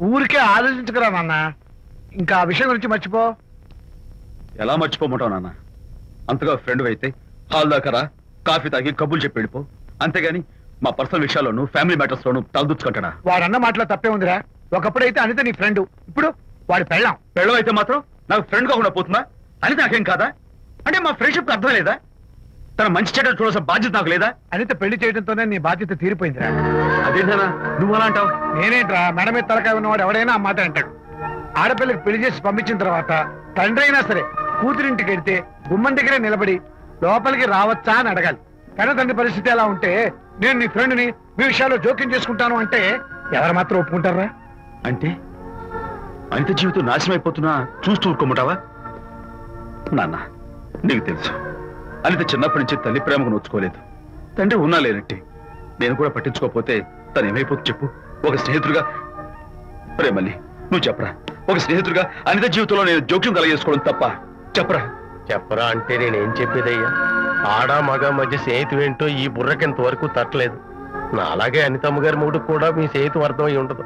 ఊరికే ఆలోచించకరా నాన్న. ఇంకా ఆ విషయం గురించి మర్చిపో. ఎలా మర్చిపోమంటావు నాన్న? అంతగా ఫ్రెండ్ అయితే హాల్ దాకా రా, కాఫీ తాగి కబుర్లు చెప్పి వెళ్ళిపో. అంతేగాని మా పర్సనల్ విషయాల్లోనూ ఫ్యామిలీ మ్యాటర్స్ లోను తలదూర్చుకుంటాడా వాడన్న మాటలో తప్పే ఉందిరా. ఒకప్పుడైతే అనిత నీ ఫ్రెండ్ ఇప్పుడు వాడి పెళ్ళాం. పెళ్ళం అయితే మాత్రం నాకు ఫ్రెండ్ కాకుండా పోతుందా? అని నాకేం కాదా? అంటే మా ఫ్రెండ్షిప్ అర్థం లేదా? తన మంచి చెడ్డ చూడాల్సిన బాధ్యత నాకు లేదా? అనిత పెళ్ళి చేయడంతోనే నీ బాధ్యత తీరిపోయిందిరా. అదేంటనా నువ్వు అలా అంటావు? నేనేంట్రా మెడ మీద తలకాయ ఉన్నవాడు ఎవడైనా ఆ మాట అంటాడు. ఆడపిల్లకి పెళ్ళి చేసి పంపించిన తర్వాత తండ్రి అయినా సరే కూతురింటికి వెళ్తే గుమ్మం దగ్గరే నిలబడి లోపలికి రావచ్చా అని అడగాలి. కానీ తండ్రి పరిస్థితి ఎలా ఉంటే నేను నీ ఫ్రెండ్ని మీ విషయాల్లో జోక్యం చేసుకుంటాను అంటే ఎవరు మాత్రం ఒప్పుకుంటారా? అంటే? అనిత జీవితం నాశనం అయిపోతున్నా చూస్తూ ఊరుకోమంటావా? నాన్న నీకు తెలుసు. అనిత చిన్నప్పటి నుంచి తల్లి ప్రేమకు నోచుకోలేదు. తండ్రి ఉన్నా లేనట్టి నేను కూడా పట్టించుకోకపోతే తను ఏమైపోతుంది చెప్పు. ఒక స్నేహితుడిగా ప్రేమల్లి నువ్వు చెప్పరా? ఒక స్నేహితుడిగా అనిత జీవితంలో నేను జోక్యం కలగేసుకోవడం తప్ప చెప్పరా? చెప్పరా అంటే నేనేం చెప్పేదయ్యా? ఆడ మగ మధ్య స్నేహితు ఏంటో ఈ బుర్రకి ఇంతవరకు తట్టలేదు. నా అలాగే అనితమ్మ గారి మూడు కూడా మీ స్నేహితం అర్థమై ఉండదు.